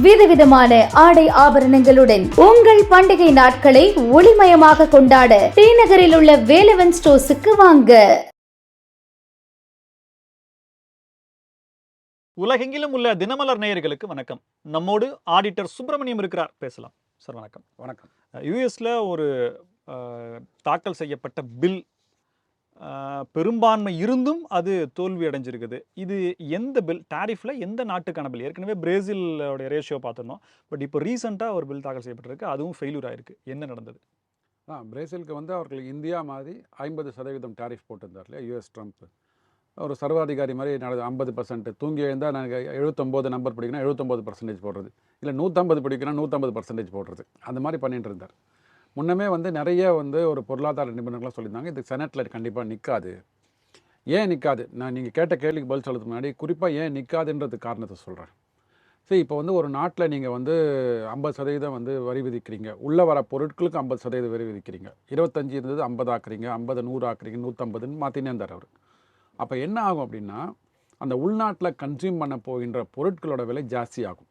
விதவிதமான ஆடை ஆபரணங்களுடன் உங்கள் பண்டிகை நாட்களை ஒளிமயமாக கொண்டாட ஸ்ரீநகரில் உள்ள வேலவன் ஸ்டோர்ஸுக்கு வாங்க. உலகெங்கிலும் உள்ள தினமலர் நேயர்களுக்கு வணக்கம். நம்மோடு ஆடிட்டர் சுப்பிரமணியம் இருக்கிறார். பேசலாம். சார் வணக்கம். வணக்கம். யூஎஸில் ஒரு தாக்கல் செய்யப்பட்ட பில் பெரும்பான்மை இருந்தும் அது தோல்வி அடைஞ்சிருக்குது. இது எந்த பில் டாரிஃபில் எந்த நாட்டுக்கான பில் ஏற்கனவே பிரேசிலோடைய ரேஷியோ பார்த்துருந்தோம். பட் இப்போ ரீசெண்டாக ஒரு பில் தாக்கல் செய்யப்பட்டிருக்கு. அதுவும் ஃபெயிலியூர் ஆயிருக்கு. என்ன நடந்தது? ஆ பிரேசிலுக்கு வந்து அவர்கள் இந்தியா மாதிரி ஐம்பது சதவீதம் டாரிஃப் போட்டிருந்தார் இல்லையா? யூஎஸ் ட்ரம்ப் ஒரு சர்வாதிகாரி மாதிரி நடந்தது. ஐம்பது பர்சன்ட் தூங்கி எழுந்தால் நாங்கள் எழுபத்தொம்போது நம்பர் பிடிக்கணும் எழுபத்தொம்போது பர்சன்டேஜ் போடுறது. இல்லை நூற்றம்பது பிடிக்கணும் நூற்றம்பது பர்சன்டேஜ் போடுறது. அந்த மாதிரி பண்ணிட்டு இருந்தார். முன்னமே வந்து நிறைய வந்து ஒரு பொருளாதார நிபுணர்கள்லாம் சொல்லியிருந்தாங்க இது செனட்டில் கண்டிப்பாக நிற்காது ஏன் நிற்காது நான் நீங்கள் கேட்ட கேள்விக்கு பதில் சொல்கிறதுக்கு முன்னாடி குறிப்பாக ஏன் நிற்காதுன்றது காரணத்தை சொல்கிறேன் சரி இப்போ வந்து ஒரு நாட்டில் நீங்கள் வந்து ஐம்பது சதவீதம் வந்து வரி விதிக்கிறீங்க. உள்ளே வர பொருட்களுக்கு ஐம்பது சதவீதம் வரி விதிக்கிறீங்க. இருபத்தஞ்சி இருந்தது ஐம்பது ஆக்குறீங்க ஐம்பது நூறு ஆக்குறீங்க நூற்றம்பதுன்னு மாற்றினே இருந்தார் அவர். அப்போ என்ன ஆகும் அப்படின்னா அந்த உள்நாட்டில் கன்சியூம் பண்ண போகின்ற பொருட்களோட விலை ஜாஸ்தி ஆகும்.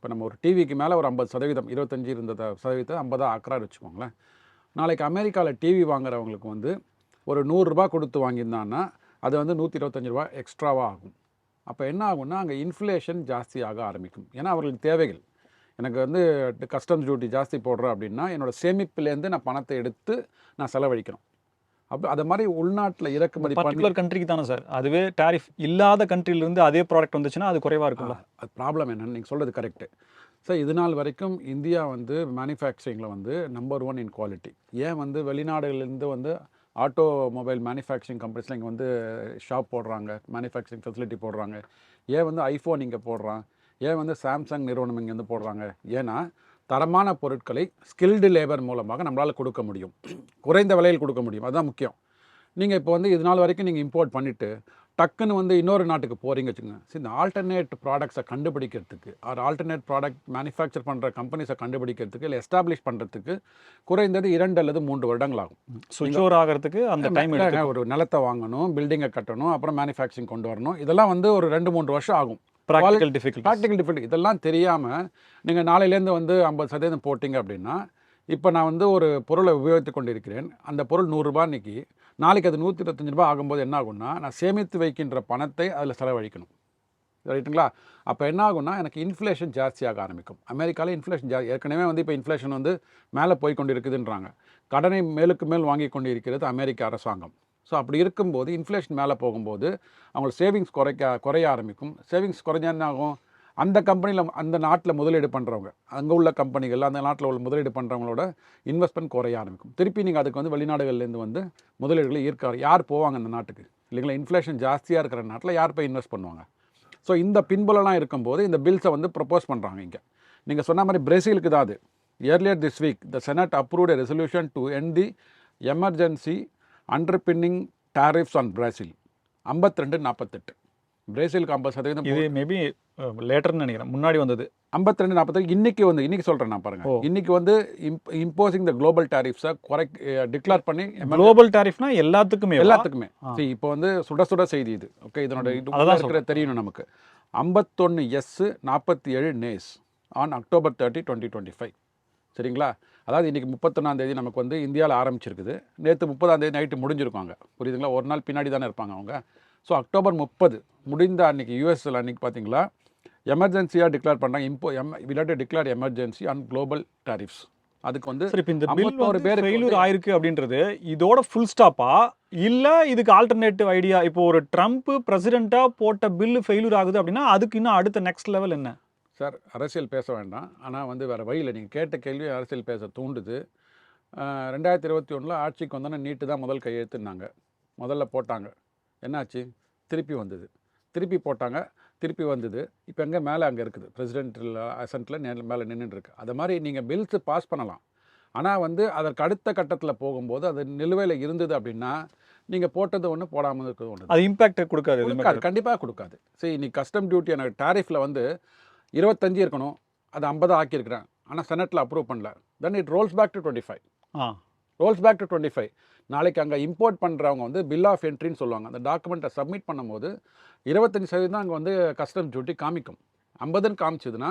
இப்போ நம்ம ஒரு டிவிக்கு மேலே ஒரு ஐம்பது சதவீதம் இருபத்தஞ்சி இருந்ததை சதவீதத்தை ஐம்பதாக ஆக்கிறாரு வச்சுக்கோங்களேன். நாளைக்கு அமெரிக்காவில் டிவி வாங்குறவங்களுக்கு வந்து ஒரு நூறுரூபா கொடுத்து வாங்கியிருந்தான்னா அது வந்து நூற்றி இருபத்தஞ்சி ரூபா எக்ஸ்ட்ராவாக ஆகும். அப்போ என்ன ஆகும்னா அங்கே இன்ஃப்ளேஷன் ஜாஸ்தியாக ஆரம்பிக்கும். ஏன்னா அவர்களுக்கு தேவைகள். எனக்கு வந்து கஸ்டம்ஸ் டியூட்டி ஜாஸ்தி போடுறேன் அப்படின்னா என்னோட சேமிப்புலேருந்து நான் பணத்தை எடுத்து நான் செலவழிக்கணும். அப்போ அது மாதிரி உள்நாட்டில் இறக்குமதி பர்டிகுலர் கண்ட்ரிக்கு தானே சார் அதுவே டாரிஃப் இல்லாத countryல-இருந்து அதே ப்ராடக்ட் வந்துச்சுன்னா அது குறைவாக இருக்கும்ல? அது ப்ராப்ளம் என்னன்னு நீங்கள் சொல்கிறது கரெக்டு ஸோ இது நாள் வரைக்கும் இந்தியா வந்து மேனுஃபேக்சரிங்கில் வந்து நம்பர் ஒன் இன் குவாலிட்டி ஏன் வந்து வெளிநாடுகள்லேருந்து வந்து ஆட்டோ மொபைல் மேனுஃபேக்சரிங் கம்பெனிஸில் இங்கே வந்து ஷாப் போடுறாங்க மேனுஃபேக்சரிங் ஃபெசிலிட்டி போடுறாங்க? ஏன் வந்து ஐஃபோன் இங்கே போடுறான்? ஏன் வந்து சாம்சங் நிறுவனம் இங்கே வந்து போடுறாங்க? ஏன்னா தரமான பொருட்களை ஸ்கில்டு லேபர் மூலமாக நம்மளால் கொடுக்க முடியும். குறைந்த விலையில் கொடுக்க முடியும். அதுதான் முக்கியம். நீங்கள் இப்போ வந்து இது நாள் வரைக்கும் நீங்கள் இம்போர்ட் பண்ணிவிட்டு டக்குன்னு வந்து இன்னொரு நாட்டுக்கு போகிறீங்க வச்சுக்கோங்க. சரி இந்த ஆல்டர்னேட் ப்ராடக்ட்ஸை கண்டுபிடிக்கிறதுக்கு ஆர் ஆல்டர்னேட் ப்ராடக்ட் மேனுஃபேக்சர் பண்ணுற கம்பெனிஸை கண்டுபிடிக்கிறதுக்கு இல்லை எஸ்டாப்ளிஷ் பண்ணுறதுக்கு குறைந்தது இரண்டு அல்லது மூன்று வருடங்கள் ஆகும் சுவிட்ச் ஓவர் ஆகிறதுக்கு அந்த டைம் ஒரு நிலத்தை வாங்கணும் பில்டிங்கை கட்டணும் அப்புறம் மேனுஃபேக்சரிங் கொண்டு வரணும். இதெல்லாம் வந்து ஒரு ரெண்டு மூன்று வருஷம் ஆகும். ப்ராக்டிக்கல் டிஃபிகல்ட் ப்ராக்டிக்கல் டிஃபெக்ட் இதெல்லாம் தெரியாமல் நீங்கள் நாளையிலேருந்து வந்து ஐம்பது சதவீதம் போட்டிங்க அப்படின்னா இப்போ நான் வந்து ஒரு பொருளை உபயோகித்து கொண்டிருக்கிறேன். அந்த பொருள் நூறுரூபா இன்னைக்கு நாளைக்கு அது நூற்றி இருபத்தஞ்சு ரூபாய் ஆகும்போது என்ன ஆகும்னா நான் சேமித்து வைக்கின்ற பணத்தை அதில் செலவழிக்கணும். ரைட்டுங்களா? அப்போ என்ன ஆகும்னா எனக்கு இன்ஃப்ளேஷன் ஜாஸ்தியாக ஆரம்பிக்கும். அமெரிக்காவில் இன்ஃப்ளேஷன் ஜா ஏற்கனவே வந்து இப்போ இன்ஃப்ளேஷன் வந்து மேலே போய் கொண்டு இருக்குதுன்றாங்க கடனை மேலுக்கு மேல் வாங்கி கொண்டு இருக்கிறது அமெரிக்க அரசாங்கம். ஸோ அப்படி இருக்கும்போது இன்ஃப்ளேஷன் மேலே போகும்போது அவங்க சேவிங்ஸ் குறைக்க குறைய ஆரம்பிக்கும். சேவிங்ஸ் குறைஞ்சா என்ன ஆகும்? அந்த கம்பெனியில் அந்த நாட்டில் முதலீடு பண்ணுறவங்க அங்கே உள்ள கம்பெனிகள் அந்த நாட்டில் உள்ள முதலீடு பண்ணுறவங்களோட இன்வெஸ்ட்மெண்ட் குறைய ஆரம்பிக்கும். திருப்பி நீங்கள் அதுக்கு வந்து வெளிநாடுகள்லேருந்து வந்து முதலீடுகளை ஈர்க்க யார் போவாங்க அந்த நாட்டுக்கு? இல்லைங்களா? இன்ஃப்ளேஷன் ஜாஸ்தியாக இருக்கிற நாட்டில் யார் போய் இன்வெஸ்ட் பண்ணுவாங்க? ஸோ இந்த பின்புலலாம் இருக்கும்போது இந்த பில்ஸை வந்து ப்ரப்போஸ் பண்ணுறாங்க இங்கே. நீங்கள் சொன்ன மாதிரி பிரேசிலுக்கு தான் அது. Earlier this week the senate approved resolution to end the emergency underpinning tariffs on Brazil ஐம்பத்தி ரெண்டு நாற்பத்தெட்டு பிரேசிலுக்கு ஐம்பது சதவீதம் இது மேபி லேட்டர்னு நினைக்கிறேன். முன்னாடி வந்தது. ஐம்பத்தி ரெண்டு நாற்பத்தெட்டு இன்னைக்கு வந்து இன்னைக்கு சொல்கிறேன் நான் பாருங்க. இன்னைக்கு வந்து இம்போசிங் த குளோபல் டாரிஃப்ஸை குறை டிக்ளேர் பண்ணி குளோபல் டாரிஃப்னா எல்லாத்துக்குமே எல்லாத்துக்குமே. சரி இப்போ வந்து சுட சுட செய்தி இது. ஓகே இதனோட இருக்கிற தெரியணும் நமக்கு. ஐம்பத்தொன்று எஸ் நாற்பத்தி ஏழு nays on October thirty twenty twenty five சரிங்களா? அதாவது இன்றைக்கி முப்பத்தொன்னாம் தேதி நமக்கு வந்து இந்தியாவில் ஆரம்பிச்சிருக்குது. நேற்று முப்பதாம் தேதி நைட்டு முடிஞ்சிருக்காங்க புரியுதுங்களா? ஒரு நாள் பின்னாடி தானே இருப்பாங்க அவங்க. ஸோ அக்டோபர் முப்பது முடிந்த அன்னைக்கு யூஎஸ்ல அன்னைக்கு பார்த்தீங்களா எமர்ஜென்சியாக டிக்ளேர் பண்ணாங்க இம்போ எம் விலாட்டு declare emergency on global tariffs அதுக்கு வந்து சரி இப்போ இந்த பில் 51 வந்து பேருக்கு ஃபெயிலூர் ஆயிருக்கு அப்படின்றது இதோட ஃபுல் ஸ்டாப்பா இல்ல இதுக்கு ஆல்டர்னேட்டிவ் ஐடியா இப்போ ஒரு ட்ரம்ப் பிரசிடென்ட்டா போட்ட பில் ஃபெயிலூர் ஆகுது அப்படின்னா அதுக்கு இன்னும் அடுத்த நெக்ஸ்ட் லெவல் என்ன? சார் அரசியல் பேச வேண்டாம். ஆனால் வந்து வேறு வழியில் நீங்கள் கேட்ட கேள்வி அரசியல் பேச தூண்டுது. ரெண்டாயிரத்தி இருபத்தி ஒன்றில் ஆட்சிக்கு வந்தோன்னே நீட்டு தான் முதல் கையெழுத்துனாங்க முதல்ல போட்டாங்க. என்னாச்சு? திருப்பி வந்தது. திருப்பி போட்டாங்க. திருப்பி வந்தது. இப்போ எங்கே? மேலே அங்கே இருக்குது. பிரசிடென்ட் அசன்ட்டில் மேலே நின்றுட்டு இருக்கு அது மாதிரி நீங்கள் பில்ஸு பாஸ் பண்ணலாம். ஆனால் வந்து அதற்கு அடுத்த கட்டத்தில் போகும்போது அது நிலுவையில் இருந்தது அப்படின்னா நீங்கள் போட்டது ஒன்று போடாமல் இருக்கிறது ஒன்று அது இம்பாக்ட் கொடுக்காது கொடுக்காது. கண்டிப்பாக கொடுக்காது. சரி நீ கஸ்டம் டியூட்டி எனக்கு டாரிஃபில் வந்து இருபத்தஞ்சு இருக்கணும். அது ஐம்பது ஆக்கியிருக்கிறேன். ஆனால் செனட்டில் அப்ரூவ் பண்ணல. Then it rolls back to twenty five ah. Rolls back to twenty five நாளைக்கு அங்கே இம்போர்ட் பண்ணுறவங்க வந்து பில் ஆஃப் என்ட்ரின்னு சொல்லுவாங்க. அந்த டாக்குமெண்ட்டை சப்மிட் பண்ணும்போது இருபத்தஞ்சி சதவீதம் அங்கே வந்து கஸ்டம் டியூட்டி காமிக்கும். ஐம்பதுன்னு காமிச்சதுன்னா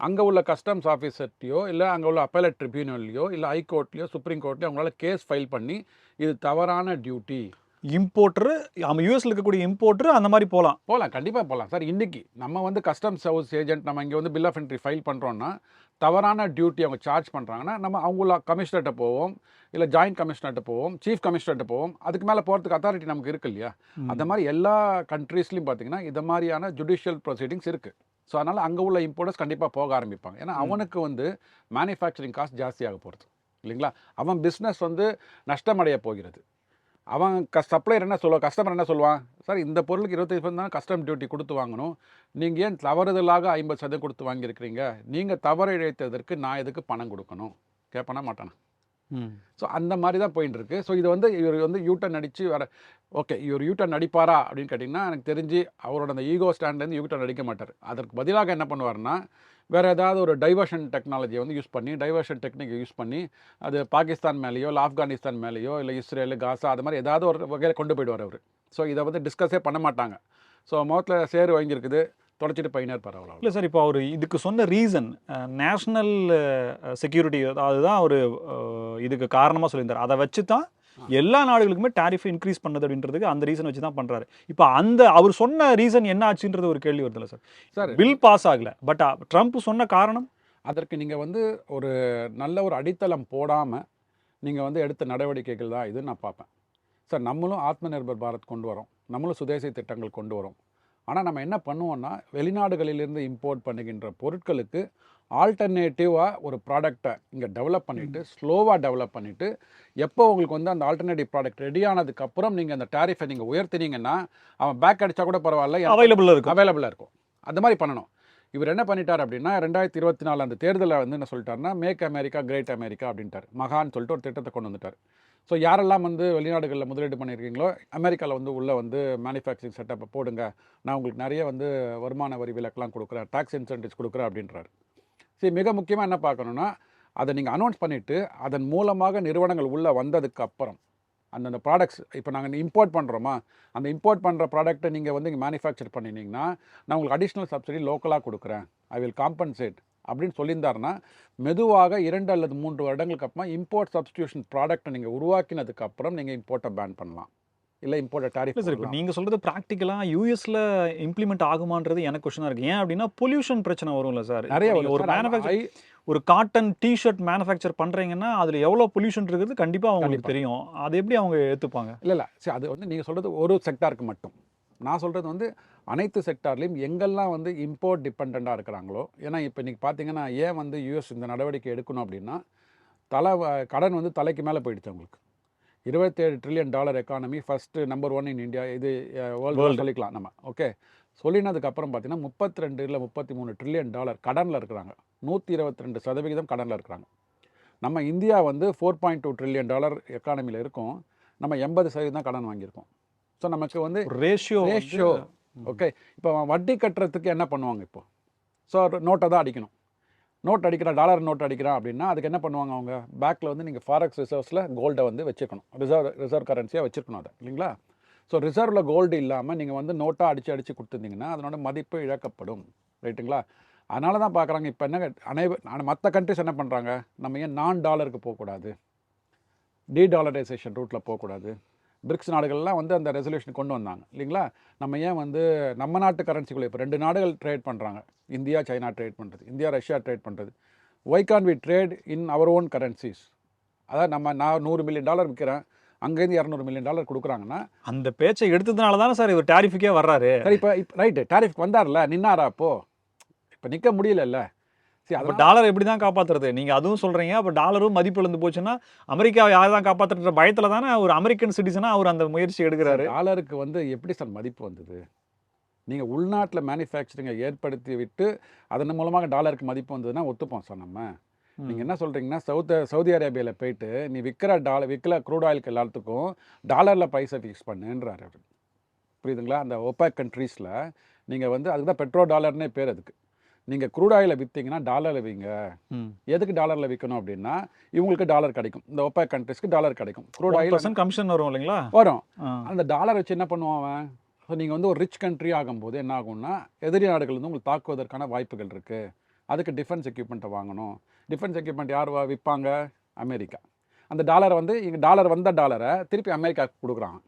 அங்கே உள்ள கஸ்டம்ஸ் ஆஃபீஸர்ட்டையோ இல்லை அங்கே உள்ள அப்பேலட் ட்ரிபியூனல்லையோ இல்லை ஹைகோர்ட்லையோ சுப்ரீம் கோர்ட்லையோ அவங்களால கேஸ் ஃபைல் பண்ணி இது தவறான டியூட்டி இம்போர்ட்டர் நம்ம யூஎஸ்ல இருக்கக்கூடிய இம்போர்ட்டர் அந்த மாதிரி போகலாம் போகலாம் கண்டிப்பாக போகலாம் சார் இன்னைக்கு நம்ம வந்து கஸ்டம்ஸ் ஹவுஸ் ஏஜென்ட் நம்ம இங்கே வந்து பில் ஆஃப் என்ட்ரி ஃபைல் பண்ணுறோன்னா தவறான டியூட்டி அவங்க சார்ஜ் பண்ணுறாங்கன்னா நம்ம அவங்கள கமிஷனர்கிட்ட போவோம் இல்லை ஜாயின்ட் கமிஷனர்கிட்ட போவோம் சீஃப் கமிஷனர்கிட்ட போவோம் அதுக்கு மேலே போகிறதுக்கு அத்தாரிட்டி நமக்கு இருக்கு இல்லையா? அந்த மாதிரி எல்லா கண்ட்ரீஸ்லையும் பார்த்தீங்கன்னா இந்த மாதிரியான ஜுடிஷியல் ப்ரொசீடிங்ஸ் இருக்குது ஸோ அதனால் அங்கே உள்ள இம்போர்ட்டர்ஸ் கண்டிப்பாக போக ஆரம்பிப்பாங்க. ஏன்னா அவனுக்கு வந்து மேனுஃபேக்சரிங் காஸ்ட் ஜாஸ்தியாக போகிறது இல்லைங்களா? அவன் பிஸ்னஸ் வந்து நஷ்டமடைய போகிறது. அவன் க சப்ளையர் என்ன சொல்லுவான் கஸ்டமர் என்ன சொல்லுவான் சார் இந்த பொருளுக்கு இருபத்தஞ்சு பர்சன்ட் தான் கஸ்டம் டியூட்டி கொடுத்து வாங்கணும். நீங்கள் ஏன் தவறுதலாக ஐம்பது சதவீதம் கொடுத்து வாங்கியிருக்கிறீங்க? நீங்கள் தவறு இழைத்ததற்கு நான் எதுக்கு பணம் கொடுக்கணும். கேட்பனா மாட்டானா? ஸோ அந்த மாதிரி தான் போயின்னு இருக்கு ஸோ இது வந்து இவர் வந்து யூட்டன் அடித்து வர ஓகே இவர் யூட்டன் அடிப்பாரா? அப்படின்னு கேட்டிங்கன்னா எனக்கு தெரிஞ்சு அவரோட அந்த ஈகோ ஸ்டாண்ட்லேருந்து யூட்டன் அடிக்க மாட்டார். அதற்கு பதிலாக என்ன பண்ணுவார்னா வேறு ஏதாவது ஒரு டைவர்ஷன் டெக்னாலஜியை வந்து யூஸ் பண்ணி டைவர்ஷன் டெக்னிக்கை யூஸ் பண்ணி அது பாகிஸ்தான் மேலேயோ இல்லை ஆப்கானிஸ்தான் மேலேயோ இல்லை இஸ்ரேல் காசா அது மாதிரி ஏதாவது ஒரு வகையில் கொண்டு போயிடுவார் அவர். ஸோ இதை வந்து டிஸ்கஸே பண்ண மாட்டாங்க. ஸோ முகத்தில் சேர் வாங்கியிருக்குது தொடச்சிட்டு பையனர் பரவாயில்ல இல்லை சார் இப்போ அவர் இதுக்கு சொன்ன ரீசன் நேஷ்னல் செக்யூரிட்டி அதுதான் அவர் இதுக்கு காரணமாக சொல்லியிருந்தார். அதை வச்சு தான் எல்லா நாடுகளுக்குமே டாரிஃப் இன்க்ரீஸ் பண்ணது அப்படின்றதுக்கு அந்த ரீசன் வச்சு தான் பண்ணுறாரு இப்போ அந்த அவர் சொன்ன ரீசன் என்ன ஆச்சுன்றது ஒரு கேள்வி வருதுல்ல சார். சார் பில் பாஸ் ஆகல பட் ட்ரம்ப் சொன்ன காரணம்? அதற்கு நீங்கள் வந்து ஒரு நல்ல ஒரு அடித்தளம் போடாமல் நீங்கள் வந்து எடுத்த நடவடிக்கைகள் தான் இது நான் பார்ப்பேன். சார் நம்மளும் ஆத்ம நிர்பர் பாரத் கொண்டு வரோம். நம்மளும் சுதேசி திட்டங்கள் கொண்டு வரோம். ஆனால் நம்ம என்ன பண்ணுவோம்னா வெளிநாடுகளிலிருந்து இம்போர்ட் பண்ணுகின்ற பொருட்களுக்கு ஆல்டர்னேட்டிவாக ஒரு ப்ராடக்டை இங்கே டெவலப் பண்ணிவிட்டு ஸ்லோவாக டெவலப் பண்ணிவிட்டு எப்போ உங்களுக்கு வந்து அந்த ஆல்டர்னேட்டிவ் ப்ராடக்ட் ரெடி ஆனதுக்கப்புறம் நீங்கள் அந்த டேரிஃபை நீங்கள் உயர்த்தினீங்கன்னா அவன் பேக் அடித்தா கூட பரவாயில்ல அவைலபிளாக இருக்கும். அவைலபிளாக இருக்கும். அந்த மாதிரி பண்ணணும். இவர் என்ன பண்ணிட்டார் அப்படின்னா ரெண்டாயிரத்தி இருபத்தி நாலு அந்த தேர்தலில் வந்து என்ன சொல்லிட்டாருன்னா மேக் அமெரிக்கா கிரேட் அமெரிக்கா அப்படின்ட்டார். மகான்னு சொல்லிட்டு ஒரு திட்டத்தை கொண்டு வந்துட்டார். ஸோ யாரெல்லாம் வந்து வெளிநாடுகளில் முதலீடு பண்ணியிருக்கீங்களோ அமெரிக்காவில் வந்து உள்ளே வந்து மேனுஃபேக்சரிங் செட்டப்பை போடுங்க. நான் உங்களுக்கு நிறைய வந்து வருமான வரி விலக்கெலாம் கொடுக்குறேன் டாக்ஸ் இன்சென்டிவ்ஸ் கொடுக்குறேன் அப்படின்றாரு. சரி மிக முக்கியமாக என்ன பார்க்கணுன்னா அதை நீங்கள் அனௌன்ஸ் பண்ணிவிட்டு அதன் மூலமாக நிறுவனங்கள் உள்ளே வந்ததுக்கு அப்புறம் அந்தந்த ப்ராடக்ட்ஸ் இப்போ நாங்கள் இம்போர்ட் பண்ணுறோமா அந்த இம்போர்ட் பண்ணுற ப்ராடக்ட்டை நீங்கள் வந்து இங்கே மேனுஃபேக்சர் பண்ணினீங்கன்னா நான் உங்களுக்கு அடிஷ்னல் சப்சிடி லோக்கலாக கொடுக்குறேன். ஐ வில் காம்பன்சேட் அப்படின்னு சொல்லியிருந்தாருன்னா மெதுவாக இரண்டு அல்லது மூன்று வருடங்களுக்கு அப்புறமா இம்போர்ட் சப்ஸ்டியூஷன் ப்ராடக்ட்டை நீங்கள் உருவாக்கினதுக்கப்புறம் நீங்கள் இம்போர்ட்டை பேன் பண்ணலாம். இல்லை இம்போர்ட்டை இல்லை சார் இப்போ டேரிஃப் நீங்கள் சொல்கிறது ப்ராக்டிக்கலாக யூஎஸ்ல இம்ப்ளிமெண்ட் ஆகுமான்றது எனக்கு கொஸ்டினாக இருக்குது ஏன் அப்படின்னா பொல்யூஷன் பிரச்சனை வரும்ல சார் நிறைய ஒரு சார். மேனுஃபேக்சர் ஒரு காட்டன் டிஷர்ட் மேனுஃபேக்சர் பண்ணுறீங்கன்னா அதில் எவ்வளோ பொல்யூஷன் இருக்குது கண்டிப்பாக அவங்களுக்கு. தெரியும். அது எப்படி அவங்க ஏற்றுப்பாங்க இல்லை இல்லை. சரி அது வந்து நீங்கள் சொல்கிறது ஒரு செக்டாருக்கு மட்டும். நான் சொல்கிறது வந்து அனைத்து செக்டார்லேயும் எங்கெல்லாம் வந்து இம்போர்ட் டிபெண்ட்டாக இருக்கிறாங்களோ ஏன்னா இப்போ இன்றைக்கி பார்த்தீங்கன்னா ஏன் வந்து யூஎஸ் இந்த நடவடிக்கை எடுக்கணும் அப்படின்னா தலை கடன் வந்து தலைக்கு மேலே போயிடுச்சு அவங்களுக்கு. இருபத்தேழு trillion dollar economy first number one in India இது வேர்ல்டு. சொல்லிக்கலாம் நம்ம. ஓகே சொல்லினதுக்கப்புறம் பார்த்தீங்கன்னா முப்பத்தி ரெண்டு இல்லை முப்பத்தி மூணு ட்ரில்லியன் டாலர் கடனில் இருக்கிறாங்க. நூற்றி இருபத்தி ரெண்டு சதவிகிதம் கடனில் இருக்கிறாங்க. நம்ம இந்தியா வந்து four point two trillion dollar எக்கானமியில் இருக்கும். நம்ம எண்பது சதவீதம் கடன் வாங்கியிருக்கோம். ஸோ நமக்கு வந்து ரேஷியோ ரேஷியோ ஓகே இப்போ வட்டி கட்டுறதுக்கு என்ன பண்ணுவாங்க இப்போ? ஸோ நோட்டை தான் அடிக்கணும். நோட் அடிக்கிறான் டாலர் நோட் அடிக்கிறான் அப்படின்னா அதுக்கு என்ன பண்ணுவாங்க அவங்க? பேக்கில் வந்து நீங்கள் ஃபாரெக்ஸ் ரிசர்வ்ஸில் கோல்டை வந்து வச்சுக்கணும். ரிசர்வ் ரிசர்வ் கரன்சியாக வச்சுருக்கணும் அதை இல்லைங்களா? ஸோ ரிசர்வில் கோல்டு இல்லாமல் நீங்கள் வந்து நோட்டாக அடித்து அடித்து கொடுத்துருந்தீங்கன்னா அதனோட மதிப்பு இழக்கப்படும். ரைட்டுங்களா அதனால தான் பார்க்குறாங்க இப்போ என்ன அனைவர் மற்ற கண்ட்ரிஸ் என்ன பண்ணுறாங்க நம்ம ஏன் நான் டாலருக்கு போகக்கூடாது? டி டாலரைசேஷன் ரூட்டில் போகக்கூடாது. பிரிக்ஸ் நாடுகள்லாம் வந்து அந்த ரெசல்யூஷன் கொண்டு வந்தாங்க. இல்லைங்களா? நம்ம ஏன் வந்து நம்ம நாட்டு கரன்சிக்குள்ளே இப்போ ரெண்டு நாடுகள் ட்ரேட் பண்ணுறாங்க இந்தியா சைனா ட்ரேட் பண்ணுறது இந்தியா ரஷ்யா ட்ரேட் பண்ணுறது why can we trade in our own currencies அதாவது நம்ம நான் நூறு மில்லியன் டாலர் விற்கிறேன் அங்கேருந்து இரநூறு மில்லியன் டாலர் கொடுக்குறாங்கன்னா அந்த பேச்சை எடுத்ததுனால தானே சார் இவர் டாரிஃபுக்கே வர்றாரு? சரி இப்போ இப்போ ரைட்டு டாரிஃப் வந்தார்ல நின்னாரா அப்போ? இப்போ நிற்க முடியலல்ல. அப்போ டாலர் எப்படி தான் காப்பாத்துறது? நீங்கள் அதுவும் சொல்கிறீங்க அப்போ டாலரும் மதிப்பு இழந்து போச்சுன்னா அமெரிக்காவை யார் தான் காப்பாற்றுற பயத்தில் தானே ஒரு அமெரிக்கன் சிட்டிசனாக அவர் அந்த முயற்சி எடுக்கிறாரு. டாலருக்கு வந்து எப்படி சார் மதிப்பு வந்தது? நீங்கள் உள்நாட்டில் மேனுஃபேக்சரிங்கை ஏற்படுத்தி விட்டு அதன் மூலமாக டாலருக்கு மதிப்பு வந்ததுன்னா ஒத்துப்போம் சார் நம்ம. நீங்கள் என்ன சொல்கிறீங்கன்னா சவுத் சவுதி அரேபியாவில் போயிட்டு நீ விற்கிற டாலர் விற்கிற க்ரூட் ஆயிலுக்கு எல்லாத்துக்கும் டாலரில் ப்ரைஸை ஃபிக்ஸ் பண்ணுன்றாரு அவர். புரியுதுங்களா? அந்த ஒப்பேக் கண்ட்ரீஸில் நீங்கள் வந்து அதுக்கு தான் பெட்ரோ டாலர்னே பேர் அதுக்கு. நீங்கள் க்ரூட் ஆயிலை விற்றீங்கன்னா டாலரில் விங்க. எதுக்கு டாலரில் விற்கணும் அப்படின்னா இவங்களுக்கு டாலர் கிடைக்கும். இந்த ஒப்பேக் கண்ட்ரீஸ்க்கு டாலர் கிடைக்கும். க்ரூட் ஆயில் கமிஷன் வரும் இல்லைங்களா? வரும். அந்த டாலர் வச்சு என்ன பண்ணுவான் அவன்? ஸோ நீங்கள் வந்து ஒரு ரிச் கண்ட்ரி ஆகும்போது என்ன ஆகும்னா எதிரி நாடுகள் வந்து உங்களுக்கு தாக்குவதற்கான வாய்ப்புகள் இருக்குது அதுக்கு டிஃபென்ஸ் எக்யூப்மெண்ட்டை வாங்கணும். டிஃபென்ஸ் எக்யூப்மெண்ட் யார் விற்பாங்க அமெரிக்கா. அந்த டாலரை வந்து இங்கே டாலர் வந்த டாலரை திருப்பி அமெரிக்காவுக்கு கொடுக்குறாங்க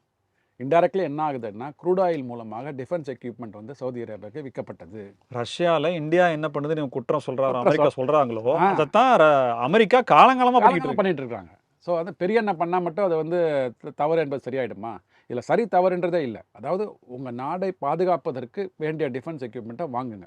இன்டைரக்ட்லி என்ன ஆகுதுன்னா க்ரூட் ஆயில் மூலமாக டிஃபென்ஸ் எக்யூப்மெண்ட் வந்து சவுதி அரேபியாவுக்கு விற்கப்பட்டது. ரஷ்யால இந்தியா என்ன பண்ணுது நீங்க குற்றம் சொல்றாரு அமெரிக்கா சொல்றாங்களோ. அதைத்தான் அமெரிக்கா காலங்காலமா பண்ணிட்டு பண்ணிட்டு இருக்காங்க ஸோ அது பெரிய என்ன பண்ணால் மட்டும் அது வந்து தவறு என்பது சரியாயிடுமா? இதில் சரி தவறுன்றதே இல்லை. அதாவது உங்கள் நாடை பாதுகாப்பதற்கு வேண்டிய டிஃபென்ஸ் எக்யூப்மெண்ட்டை வாங்குங்க.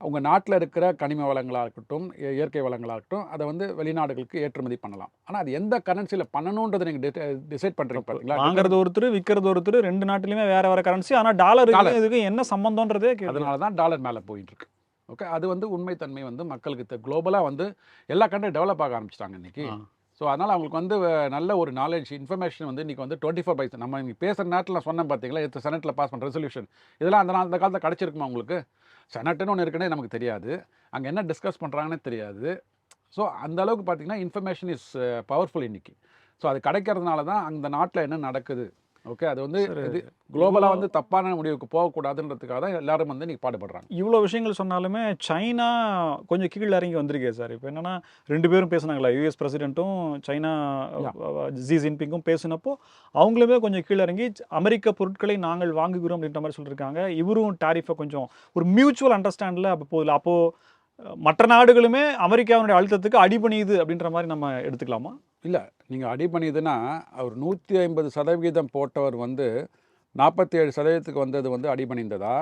உங்கள் நாட்டில் இருக்கிற கனிம வளங்களாக இருக்கட்டும் இய- இயற்கை வளங்களாக இருக்கட்டும் அதை வந்து வெளிநாடுகளுக்கு ஏற்றுமதி பண்ணலாம். ஆனால் அது எந்த கரன்சியில் பண்ணணுன்றதை நீங்கள் டிசைட் பண்ணுறீங்க பார்த்தீங்களா வாங்குறது ஒருத்தர் விக்கிறது ஒருத்தர் ரெண்டு நாட்டிலுமே வேற வேற கரன்சி ஆனா டாலர். இதுக்கு என்ன சம்பந்தம்ன்றதே கேள்வி. அதனால தான் டாலர் மேலே போயிட்டு இருக்கு ஓகே அது வந்து உண்மைத்தன்மை வந்து மக்களுக்கு குளோபலாக வந்து எல்லா கண்ட்ரி டெவலப் ஆக ஆரம்பிச்சிட்டாங்க இன்னைக்கு. ஆ. ஸோ அதனால் அவங்களுக்கு வந்து நல்ல ஒரு நாலேஜ் இன்ஃபர்மேஷன் வந்து இன்றைக்கி வந்து டுவெண்ட்டி ஃபோர் பை நம்ம இங்கே பேசுகிற நேரத்தில் சொன்னேன் பார்த்தீங்களா இது செனட்டில் பாஸ் பண்ணுற ரெசல்யூஷன் இதெல்லாம் அந்த அந்த காலத்தில் கிடச்சிருக்குமா உங்களுக்கு? செனட்டுன்னு ஒன்று இருக்குன்னே நமக்கு தெரியாது. அங்கே என்ன டிஸ்கஸ் பண்ணுறாங்கன்னே தெரியாது. ஸோ அந்த அளவுக்கு பார்த்திங்கன்னா இன்ஃபர்மேஷன் இஸ் பவர்ஃபுல் uh, இன்றைக்கி ஸோ அது கிடைக்கிறதுனால தான் அந்த நாட்டில் என்ன நடக்குது? ஓகே? அது வந்து. இது குளோபலாக வந்து தப்பான முடிவுக்கு போகக்கூடாதுன்றதுக்காக தான் எல்லாரும் வந்து இன்னைக்கு பாடுபடுறாங்க. இவ்வளோ விஷயங்கள் சொன்னாலுமே சைனா கொஞ்சம் கீழே இறங்கி வந்திருக்கே சார். இப்போ என்னன்னா ரெண்டு பேரும் பேசுனாங்களா? யூஎஸ் பிரசிடென்ட்டும் சைனா ஜி ஜின்பிங்கும் பேசினப்போ அவங்களுமே கொஞ்சம் கீழே இறங்கி அமெரிக்க பொருட்களை நாங்கள் வாங்குகிறோம் அப்படின்ற மாதிரி சொல்லியிருக்காங்க இவரும் டாரிஃபை கொஞ்சம் ஒரு மியூச்சுவல் அண்டர்ஸ்டாண்டில் அப்போ போதில். அப்போது மற்ற நாடுகளுமே அமெரிக்காவினுடைய அழுத்தத்துக்கு அடிபணியுது அப்படின்ற மாதிரி நம்ம எடுத்துக்கலாமா? இல்லை நீங்கள் அடி பண்ணிதுன்னா அவர் நூற்றி ஐம்பது சதவிகிதம் போட்டவர் வந்து நாற்பத்தி ஏழு சதவீதத்துக்கு வந்தது வந்து அடி பண்ணியிருந்ததா?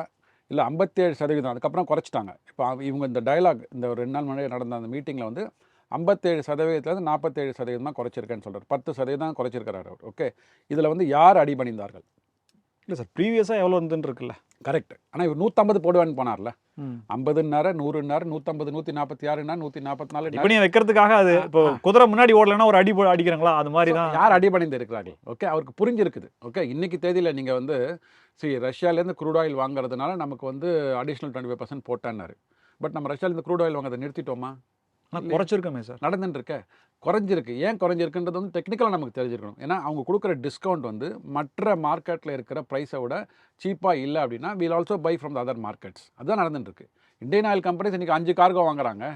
இல்லை ஐம்பத்தி ஏழு சதவீதம் அதுக்கப்புறம் குறைச்சிட்டாங்க. இப்போ இவங்க இந்த டயலாக் இந்த ஒரு ரெண்டு நாள் முன்னாடி நடந்த அந்த மீட்டிங்கில் வந்து ஐம்பத்தேழு சதவீதத்துலேருந்து நாற்பத்தேழு சதவீதம் தான் குறைச்சிருக்கேன்னு சொல்கிறார் பத்து சதவீதம் குறைச்சிருக்கிறார் அவர் ஓகே இதில் வந்து யார் அடி பணிந்தார்கள் இல்லை சார் ப்ரீவியஸாக எவ்வளோ இருந்துன்னு இருக்குல்ல கரெக்ட் ஆனால் இவர் நூற்றம்பது போடுவேன்னு போனார்ல. ஐம்பதுன்னாரு நூறுன்னாரு நூற்றம்பது நூற்றி நாற்பத்தி ஆறுனா நூற்றி நாற்பத்தி நாலு இப்போ நீ வைக்கிறதுக்காக அது இப்போ குதிரை முன்னாடி ஓடலைன்னா ஒரு அடி அடிக்கிறாங்களா? அது மாதிரி தான். யார் அடிபணிந்து இருக்கிறார்கள்? ஓகே அவருக்கு புரிஞ்சிருக்குது. ஓகே இன்னைக்கு தேதியில் நீங்கள் வந்து சி ரஷ்யாலேருந்து க்ரூட் ஆயில் வாங்குறதுனால நமக்கு வந்து அடிஷ்னல் டுவெண்ட்டி ஃபைவ் பர்சன்ட் போட்டான்னாரு. பட் நம்ம ரஷ்யாலேருந்து க்ரூட் ஆயில் வாங்குறதை நிறுத்திட்டோமா? ஆனால் குறைச்சிருக்கோமே சார். நடந்துட்டு இருக்க குறைஞ்சிருக்கு. ஏன் குறைஞ்சிருக்குன்றது வந்து டெக்னிக்கலாக நமக்கு தெரிஞ்சிருக்கணும். ஏன்னா அவங்க கொடுக்குற டிஸ்கவுண்ட் வந்து மற்ற மார்க்கெட்டில் இருக்கிற ப்ரைஸை விட சீப்பாக இல்லை அப்படின்னா we'll also buy from the other markets அதுதான் நடந்துட்டு இருக்கு இந்தியன் ஆயில் கம்பெனிஸ் இன்னைக்கு அஞ்சு கார்கோ வாங்குறாங்க.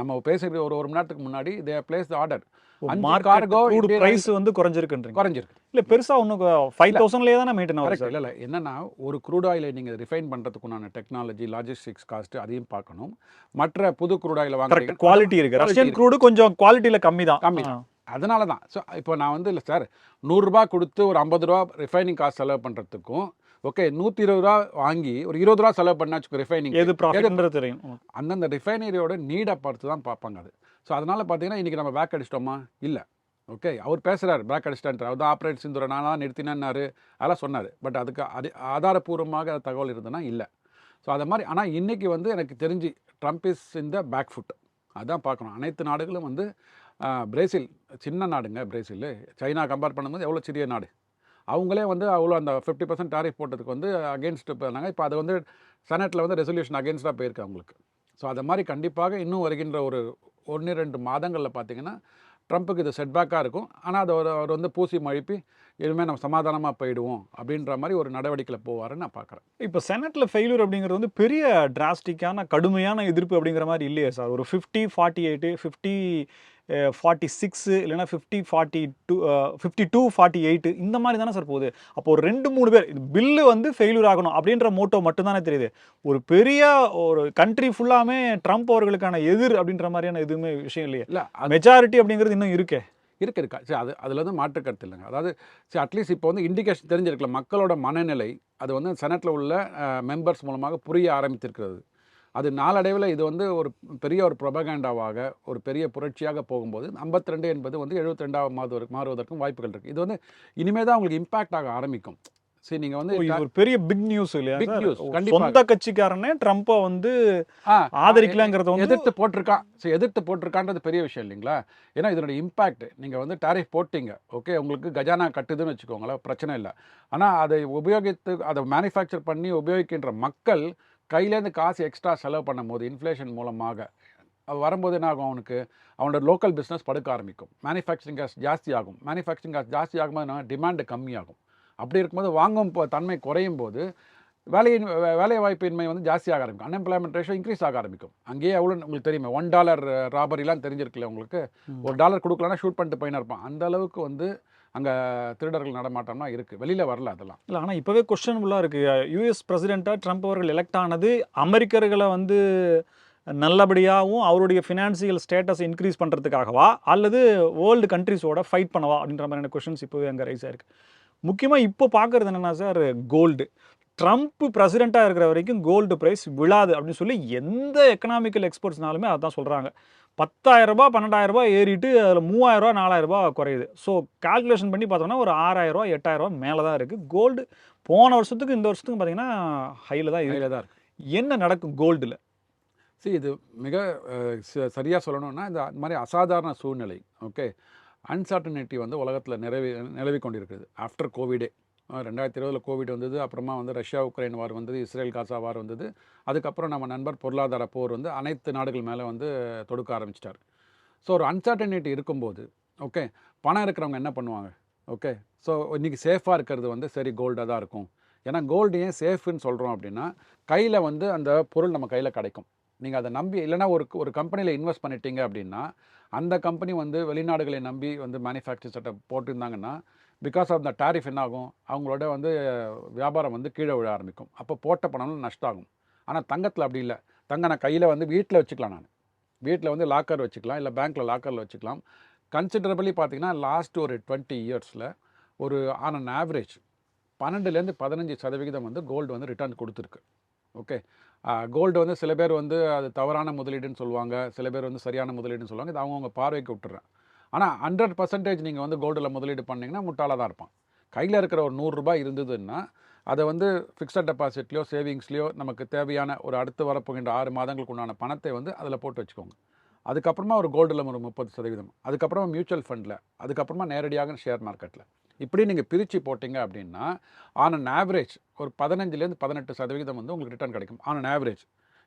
நம்ம பேசுகிற ஒரு ஒரு மணி நேரத்துக்கு முன்னாடி they place the order Indian price வந்து குறைஞ்சிருக்குன்றீங்க. குறைஞ்சிருக்கு. இல்ல பெருசா ஒன்றும் ஃபைவ் தௌசண்ட்லேயே தானே மெயின்டைன் சார் இல்லை இல்லை. என்னன்னா ஒரு க்ரூட் ஆயிலை நீங்கள் ரிஃபைன் பண்ணுறதுக்குண்டான டெக்னாலஜி லாஜிஸ்டிக்ஸ் காஸ்ட் அதையும் பார்க்கணும். மற்ற புது க்ரூட் ஆயிலை வாங்குறீங்க. குவாலிட்டி இருக்கு. Quality Russian. க்ரூடு கொஞ்சம் குவாலிட்டியில கம்மி தான். கம்மி தான். அதனால தான். ஸோ இப்போ நான் வந்து இல்லை சார் நூறுரூபா கொடுத்து ஒரு ஐம்பது ரூபா ரிஃபைனிங் காஸ்ட் செலவு பண்ணுறதுக்கும் ஓகே நூற்றி இருபது ரூபா வாங்கி ஒரு இருபது ரூபா செலவு பண்ணாச்சு ரிஃபைனிங் எது ப்ராஃபிட்ன்றது தெரியும். அந்தந்த ரிஃபைனரியோட நீடை பார்த்து தான் பார்ப்பாங்க அது. ஸோ அதனால் பார்த்தீங்கன்னா இன்றைக்கி நம்ம பேக் அடிச்சிட்டோமா? இல்லை. ஓகே அவர் பேசுகிறார் பேக் அடிச்சிட்டான்ட்டு அவர் தான் ஆப்ரேட் சிந்துரை நான் தான் நிறுத்தினேன்னாரு. அதெல்லாம் சொன்னார். பட் அதுக்கு அது ஆதாரப்பூர்வமாக தகவல் இருந்ததுன்னா இல்லை. ஸோ அது மாதிரி ஆனால் இன்றைக்கி வந்து எனக்கு தெரிஞ்சு ட்ரம்ப் இஸ் இந்த பேக் ஃபுட் அதான் பார்க்கணும். அனைத்து நாடுகளும் வந்து பிரேசில் சின்ன நாடுங்க பிரேசில் சைனா கம்பேர் பண்ணும்போது எவ்வளோ சிறிய நாடு? அவங்களே வந்து அவ்வளோ அந்த ஃபிஃப்டி பர்சன்ட் டாரிஃப் போட்டதுக்கு வந்து அகேன்ஸ்ட் பண்ணாங்க இப்போ அது வந்து செனட்டில் வந்து ரெசல்யூஷன் அகேன்ஸ்டாக போயிருக்கு அவங்களுக்கு. ஸோ அது மாதிரி கண்டிப்பாக இன்னும் வருகின்ற ஒரு ஒன்று ரெண்டு மாதங்களில் பார்த்தீங்கன்னா ட்ரம்ப்புக்கு இது செட்பேக்காக இருக்கும். ஆனால் அதை அவர் அவர் வந்து பூசி மழுப்பி எதுவுமே நம்ம சமாதானமாக போயிடுவோம் அப்படின்ற மாதிரி ஒரு நடவடிக்கையில் போவார்னு நான் பார்க்குறேன் இப்போ செனட்டில் ஃபெயிலியர் அப்படிங்கிறது வந்து பெரிய டிராஸ்டிக்கான கடுமையான எதிர்ப்பு அப்படிங்கிற மாதிரி இல்லையே சார். ஒரு fifty forty eight fifty forty six இல்லைன்னா fifty forty two fifty two forty eight இந்த மாதிரி தானே சார் போகுது. அப்போ ஒரு ரெண்டு மூணு பேர் இது பில்லு வந்து ஃபெயிலியர் ஆகணும் அப்படின்ற மோட்டோ மட்டும்தானே தெரியுது. ஒரு பெரிய ஒரு கண்ட்ரி ஃபுல்லாமே ட்ரம்ப் அவர்களுக்கான எதிர் அப்படின்ற மாதிரியான எதுவுமே விஷயம் இல்லையே. இல்லை மெஜாரிட்டி அப்படிங்கிறது இன்னும் இருக்கே. இருக்கு இருக்கா. சரி அது அதில் வந்து மாற்று கருத்து இல்லைங்க. அதாவது சரி அட்லீஸ்ட் இப்போ வந்து இண்டிகேஷன் தெரிஞ்சிருக்கல மக்களோட மனநிலை அது வந்து செனட்டில் உள்ள மெம்பர்ஸ் மூலமாக புரிய ஆரம்பித்திருக்கிறது. அது நாளடைவில் இது வந்து ஒரு பெரிய ஒரு ப்ரொபகேண்டாவாக ஒரு பெரிய புரட்சியாக போகும்போது 52 என்பது வந்து 72 ரெண்டாவது மாதம் மாறுவதற்கும் வாய்ப்புகள் இருக்குது இது வந்து இனிமேல் தான் உங்களுக்கு இம்பாக்ட் ஆக ஆரம்பிக்கும். சரி நீங்கள் வந்து ஒரு பெரிய பிக் நியூஸ் இல்லையா ஓ, கண்டிப்பாக. சொந்த கட்சிக்காரனே ட்ரம்ப்பை வந்து ஆதரிக்கலங்கிறத வந்து எதிர்த்து போட்டிருக்கான் சரி எதிர்த்து போட்டிருக்கான்றது பெரிய விஷயம் இல்லைங்களா? ஏன்னா இதனுடைய இம்பாக்ட் நீங்கள் வந்து டாரிஃப் போட்டீங்க ஓகே உங்களுக்கு கஜானா கட்டுதுன்னு வச்சுக்கோங்களேன் பிரச்சனை இல்லை. ஆனால் அதை உபயோகித்து அதை மேனுஃபேக்சர் பண்ணி உபயோகிக்கின்ற மக்கள் கையிலேருந்து காசு எக்ஸ்ட்ரா செலவு பண்ணும் போது இன்ஃப்ளேஷன் மூலமாக அது வரும்போது என்ன ஆகும் அவனுக்கு? அவனோட லோக்கல் பிஸ்னஸ் படுக்க ஆரம்பிக்கும். மேனுஃபேக்சரிங் காஸ்ட் ஜாஸ்தி ஆகும். மேனுஃபேக்சரிங் காஸ்ட் ஜாஸ்தி ஆகும்போது என்ன டிமாண்டு கம்மியாகும். அப்படி இருக்கும்போது வாங்கும் தன்மை குறையும் போது வேலையின் வேலை வாய்ப்பின்மை வந்து ஜாஸ்தியாக ஆரம்பிக்கும். அன்எம்ப்ளாய்மெண்ட் ரேஷியோ இன்க்ரீஸ் ஆக ஆரம்பிக்கும். அங்கேயே எவ்வளோ உங்களுக்கு தெரியுமே ஒன் டாலர் ராபரிலாம் தெரிஞ்சிருக்குல்ல உங்களுக்கு? ஒரு டாலர் கொடுக்கலன்னா ஷூட் பண்ணிட்டு போயின்னு இருப்பான். அந்த அளவுக்கு வந்து அங்கே திருடர்கள் நடமாட்டம்லாம் இருக்குது வெளியில் வரல அதெல்லாம். இல்லை ஆனால் இப்போவே கொஸ்டனபுளாக இருக்குது யூஎஸ் பிரசிடெண்ட்டாக ட்ரம்ப் அவர்கள் எலெக்ட் ஆனது அமெரிக்கர்களை வந்து நல்லபடியாகவும் அவருடைய ஃபினான்சியல் ஸ்டேட்டஸ் இன்க்ரீஸ் பண்ணுறதுக்காகவா அல்லது வேர்ல்டு கண்ட்ரிஸோட ஃபைட் பண்ணவா? அப்படின்ற மாதிரியான கொஷின்ஸ் இப்போவே அங்கே ரைஸ் ஆயிருக்கு. முக்கியமாக இப்போ பார்க்குறது என்னென்னா சார் கோல்டு ட்ரம்ப் பிரசிடெண்ட்டாக இருக்கிற வரைக்கும் கோல்டு ப்ரைஸ் விழாது அப்படின்னு சொல்லி எந்த எக்கனாமிக்கல் எக்ஸ்பர்ட்ஸ்னாலுமே அதான் சொல்கிறாங்க பத்தாயிரரூபா பன்னெண்டாயிரரூபா ஏறிட்டு அதில் மூவாயிரரூபா நாலாயிரரூபா குறையுது. ஸோ கால்குலேஷன் பண்ணி பார்த்தோம்னா ஒரு ஆறாயிரரூபா எட்டாயிரரூபா மேலே தான் இருக்குது கோல்டு போன வருஷத்துக்கு இந்த வருஷத்துக்கு பார்த்தீங்கன்னா ஹையில் தான் கையில் தான் இருக்குது என்ன நடக்கும் கோல்டில் see இது மிக சரியாக சொல்லணும்னா இந்த மாதிரி அசாதாரண சூழ்நிலை ஓகே அன்சர்டனிட்டி வந்து உலகத்தில் நிலவி நிலவி கொண்டிருக்குது ஆஃப்டர் கோவிடே ரெண்டாயிரத்தி இருபதில் கோவிட் வந்தது அப்புறமா வந்து ரஷ்யா உக்ரைன் வார் வந்தது இஸ்ரேல் காசா வார் வந்தது. அதுக்கப்புறம் நம்ம நண்பர் பொருளாதார போர் வந்து அனைத்து நாடுகள் மேலே வந்து தொடுக்க ஆரம்பிச்சிட்டார். ஸோ ஒரு அன்சர்டனிட்டி இருக்கும்போது ஓகே பணம் இருக்கிறவங்க என்ன பண்ணுவாங்க? ஓகே ஸோ இன்றைக்கி சேஃபாக இருக்கிறது வந்து சரி கோல்டாக தான் இருக்கும். ஏன்னா கோல்டு ஏன் சேஃப்னு சொல்கிறோம் அப்படின்னா கையில் வந்து அந்த பொருள் நம்ம கையில் கிடைக்கும். நீங்கள் அதை நம்பி இல்லைன்னா ஒரு ஒரு கம்பெனியில் இன்வெஸ்ட் பண்ணிட்டீங்க அப்படின்னா அந்த கம்பெனி வந்து வெளிநாடுகளை நம்பி வந்து மேனுஃபேக்சர் செட்டப் போட்டிருந்தாங்கன்னா பிகாஸ் ஆஃப் த டாரிஃப் என்ன ஆகும் அவங்களோட வந்து வியாபாரம் வந்து கீழே விழ ஆரம்பிக்கும். அப்போ போட்ட பணம்லாம் நஷ்டம் ஆகும் ஆனால் தங்கத்தில் அப்படி இல்லை. தங்க நான் கையில் வந்து வீட்டில் வச்சுக்கலாம் நான். வீட்டில் வந்து லாக்கர் வச்சுக்கலாம். இல்லை பேங்க்கில் லாக்கரில் வச்சுக்கலாம். கன்சிடரபிளி பார்த்தீங்கன்னா லாஸ்ட் ஒரு டுவெண்ட்டி இயர்ஸில் ஒரு ஆன் அன் ஆவரேஜ் பன்னெண்டுலேருந்து பதினஞ்சு சதவிகிதம் வந்து கோல்டு வந்து ரிட்டர்ன் கொடுத்துருக்கு. ஓகே கோல்டு வந்து சில பேர் வந்து அது தவறான முதலீடுன்னு சொல்லுவாங்க. சில பேர் வந்து சரியான முதலீடுன்னு சொல்லுவாங்க. இது அவங்கவுங்க பார்வைக்கு விட்டுறேன். ஆனால் ஹண்ட்ரட் பர்சன்டேஜ் நீங்கள் வந்து கோல்டில் முதலீடு பண்ணிங்கன்னா முட்டாளாக தான் இருப்பான். கையில் இருக்கிற ஒரு நூறுரூபா இருந்ததுன்னா அதை வந்து ஃபிக்ஸட் டெபாசிட்லையோ சேவிங்ஸ்லையோ நமக்கு தேவையான ஒரு அடுத்து வரப்போகின்ற ஆறு மாதங்களுக்கு உண்டான பணத்தை வந்து அதில் போட்டு வச்சுக்கோங்க. அதுக்கப்புறமா ஒரு கோல்டில் ஒரு முப்பது சதவீதம். அதுக்கப்புறமா மியூச்சுவல் ஃபண்டில் அதுக்கப்புறமா நேரடியாக ஷேர் மார்க்கெட்டில் இப்படி நீங்கள் பிரித்து போட்டிங்க அப்படின்னா ஆன் அன் ஆவரேஜ் ஒரு பதினஞ்சுலேருந்து பதினெட்டு சதவீதம் வந்து உங்களுக்கு ரிட்டர்ன் கிடைக்கும். ஆன் அன் ஆவரேஜ்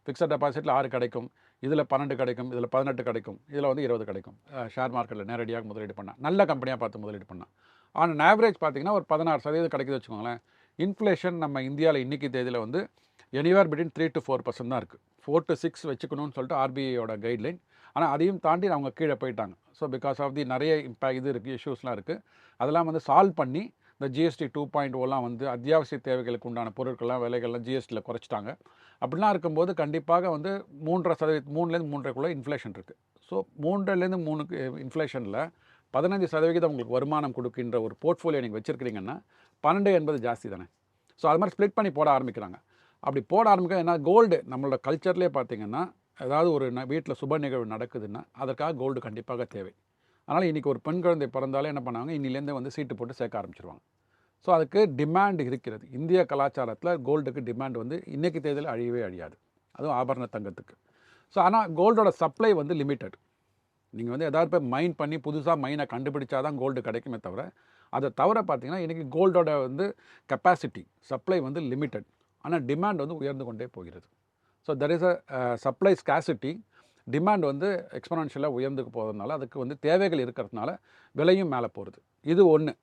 ஃபிக்ஸட் டெபாசிட்டில் ஆறு கிடைக்கும். இதில் பன்னெண்டு கிடைக்கும் இதில் பதினெட்டு கிடைக்கும் இதில் வந்து இருபது கிடைக்கும். ஷேர் மார்க்கெட்டில் நேரடியாக முதலீடு பண்ணால் நல்ல கம்பெனியாக பார்த்து முதலீடு பண்ணால் ஆனால் ஆவரேஜ் பார்த்தீங்கன்னா ஒரு பதினாறு சதவீதம் கிடைக்குது வச்சுக்கோங்களேன். இன்ஃப்ளேஷன் நம்ம இந்தியாவில் இன்றைக்கி தேதியில் வந்து anywhere between three to four percent தான் இருக்குது ஃபோர் டு சிக்ஸ் வச்சுக்கணும்னு சொல்லிட்டு ஆர்பிஐயோட கைட்லைன் ஆனால் அதையும் தாண்டி அவங்க கீழே போயிட்டாங்க. ஸோ பிகாஸ் ஆஃப் தி நிறைய இப்போ இது இருக்குது இஷ்யூஸ்லாம் இருக்குது அதெல்லாம் வந்து சால்வ் பண்ணி இந்த ஜிஎஸ்டி டூ பாயிண்ட் ஓலாம் வந்து அத்தியாவசிய தேவைகளுக்கு உண்டான பொருட்கள்லாம் விலைகள்லாம் ஜிஎஸ்டியில் குறைச்சிட்டாங்க. அப்படிலாம் இருக்கும்போது கண்டிப்பாக வந்து மூன்றரை சதவீதம் மூணுலேருந்து மூன்றரைக்குள்ளே இன்ஃப்ளேஷன் இருக்குது ஸோ மூன்றிலேருந்து மூணுக்கு இன்ஃப்ளேஷனில் பதினஞ்சு சதவிகிதம் உங்களுக்கு வருமானம் கொடுக்கின்ற ஒரு போர்ட்ஃபோலியோ நீங்கள் வச்சுருக்கிறீங்கன்னா பன்னெண்டு என்பது ஜாஸ்தி தானே. ஸோ அது மாதிரி ஸ்ப்ளிட் பண்ணி போட ஆரம்பிக்கிறாங்க. அப்படி போட ஆரம்பிக்க ஏன்னா கோல்டு நம்மளோட கல்ச்சர்லேயே பார்த்தீங்கன்னா ஏதாவது ஒரு வீட்டில் சுப நிகழ்வு நடக்குதுன்னா அதற்காக கோல்டு கண்டிப்பாக தேவை. அதனால் இன்றைக்கி ஒரு பெண் குழந்தை பிறந்தாலே என்ன பண்ணாங்க இன்னிலேருந்து வந்து சீட்டு போட்டு சேர்க்க ஆரம்பிச்சிருவாங்க. ஸோ அதுக்கு டிமாண்ட் இருக்கிறது. இந்திய கலாச்சாரத்தில் கோல்டுக்கு டிமாண்ட் வந்து இன்றைக்கி தேதியில் அழியவே அழியாது. அதுவும் ஆபரண தங்கத்துக்கு. ஸோ ஆனால் கோல்டோட சப்ளை வந்து லிமிட்டட் நீங்கள் வந்து எதாவது போய் மைன் பண்ணி புதுசாக மைனை கண்டுபிடிச்சா தான் கோல்டு கிடைக்குமே தவிர அதை தவிர பார்த்தீங்கன்னா இன்றைக்கி கோல்டோட வந்து கெப்பாசிட்டி சப்ளை வந்து லிமிட்டட் ஆனால் டிமாண்ட் வந்து உயர்ந்து கொண்டே போகிறது. So there is a supply scarcity demand வந்து எக்ஸ்பனன்ஷியலாக உயர்ந்துக்கு போகிறதுனால அதுக்கு வந்து தேவைகள் இருக்கிறதுனால விலையும் மேலே போகிறது இது ஒன்று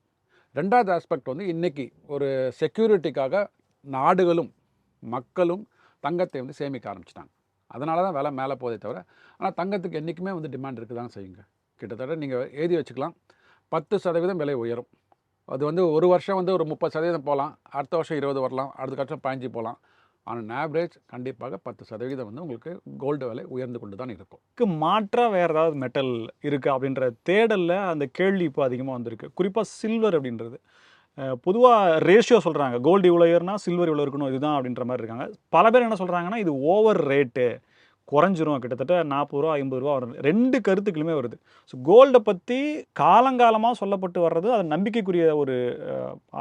ரெண்டாவது ஆஸ்பெக்ட் வந்து இன்றைக்கி ஒரு செக்யூரிட்டிக்காக நாடுகளும் மக்களும் தங்கத்தை வந்து சேமிக்க ஆரம்பிச்சிட்டாங்க. அதனால தான் விலை மேலே போதே தவிர ஆனால் தங்கத்துக்கு என்றைக்குமே வந்து டிமாண்ட் இருக்குது தான் செய்யுங்க. கிட்டத்தட்ட நீங்கள் எழுதி வச்சுக்கலாம். பத்து சதவீதம் விலை உயரும். அது வந்து ஒரு வருஷம் வந்து ஒரு முப்பது சதவீதம் போகலாம் அடுத்த வருஷம் இருபது வரலாம். அடுத்த வருஷம் பதினஞ்சு போகலாம் ஆனால் ஆவரேஜ் கண்டிப்பாக பத்து சதவீதம் வந்து உங்களுக்கு கோல்டு விலை உயர்ந்து கொண்டு தான் இருக்கும். இதுக்கு மாற்றா வேறு ஏதாவது மெட்டல் இருக்குது அப்படின்ற தேடலில் அந்த கேள்வி இப்போ அதிகமாக வந்திருக்கு. குறிப்பாக சில்வர் அப்படின்றது. பொதுவாக ரேஷியோ சொல்கிறாங்க கோல்டு இவ்வளோ ஏறுனா சில்வர் இவ்வளோ இருக்கணும் இதுதான் அப்படின்ற மாதிரி இருக்காங்க. பல பேர் என்ன சொல்கிறாங்கன்னா இது ஓவர் ரேட்டு குறைஞ்சிரும் கிட்டத்தட்ட நாற்பது ரூபா ஐம்பது ரூபா வரும். ரெண்டு கருத்துக்களுமே வருது. ஸோ கோல்டை பற்றி காலங்காலமாக சொல்லப்பட்டு வர்றது அது நம்பிக்கைக்குரிய ஒரு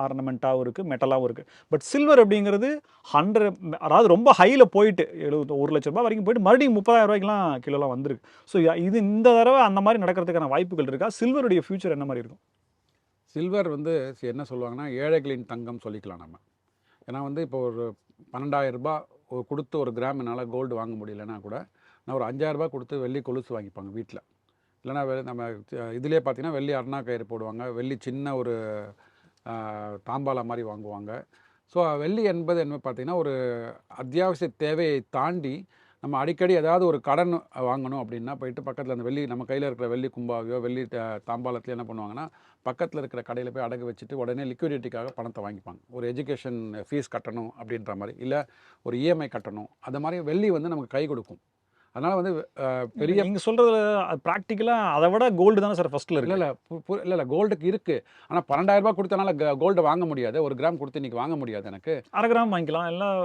ஆர்னமெண்ட்டாகவும் இருக்குது மெட்டலாகவும் இருக்குது பட் சில்வர் அப்படிங்கிறது ஹண்ட்ரட் அதாவது ரொம்ப ஹையில் போயிட்டு எழுபது ஒரு லட்ச ரூபாய் வரைக்கும் போயிட்டு மறுபடியும் முப்பதாயிரம் ரூபாய்க்குலாம் கிலோலாம் வந்திருக்கு. ஸோ இது இந்த தடவை அந்த மாதிரி நடக்கிறதுக்கான வாய்ப்புகள் இருக்கா? சில்வருடைய ஃப்யூச்சர் என்ன மாதிரி இருக்கும்? சில்வர் வந்து என்ன சொல்லுவாங்கன்னா ஏழைகளின் தங்கம் சொல்லிக்கலாம் நம்ம. ஏன்னா வந்து இப்போ ஒரு பன்னெண்டாயிரம் ரூபாய் கொடுத்து ஒரு கிராம் என்னால் கோல்டு வாங்க முடியலன்னா கூட நான் ஒரு அஞ்சாயிரரூபா கொடுத்து வெள்ளி கொலுசு வாங்கிப்பாங்க வீட்டில் இல்லைனா வெ- நம்ம இதிலே பார்த்தீங்கன்னா வெள்ளி அருணா கயிறு போடுவாங்க வெள்ளி சின்ன ஒரு தாம்பாலா மாதிரி வாங்குவாங்க. ஸோ வெள்ளி என்பது என்ன பார்த்தீங்கன்னா ஒரு அத்தியாவசிய தேவையை தாண்டி நம்ம அடிக்கடி ஏதாவது ஒரு கடன் வாங்கணும் அப்படின்னா போயிட்டு பக்கத்தில் அந்த வெள்ளி நம்ம கையில் இருக்கிற வெள்ளி கும்பாவையோ வெள்ளி த- என்ன பண்ணுவாங்கன்னா பக்கத்தில் இருக்கிற கடையில் போய் அடகு வச்சுட்டு உடனே லிக்விடிட்டிக்காக பணத்தை வாங்கிப்பாங்க. ஒரு எஜுகேஷன் ஃபீஸ் கட்டணும் அப்படின்ற மாதிரி இல்லை ஒரு இஎம்ஐ கட்டணும். அந்த மாதிரி வெள்ளி வந்து நமக்கு கை கொடுக்கும். அதனால் வந்து பெரிய நீங்க சொல்றதுல ப்ராக்டிக்கலா அதை விட கோல்டு தானே சார் ஃபர்ஸ்ட்ல இல்லை இருக்கு இல்லை இல்லை இல்லை கோல்டுக்கு இருக்குது ஆனால் பன்னெண்டாயிரம் ரூபாய் கொடுத்தனால கோல்டு வாங்க முடியாது. ஒரு கிராம் கொடுத்து இன்னைக்கு வாங்க முடியாது எனக்கு. அரை கிராம் வாங்கிக்கலாம். எல்லாம்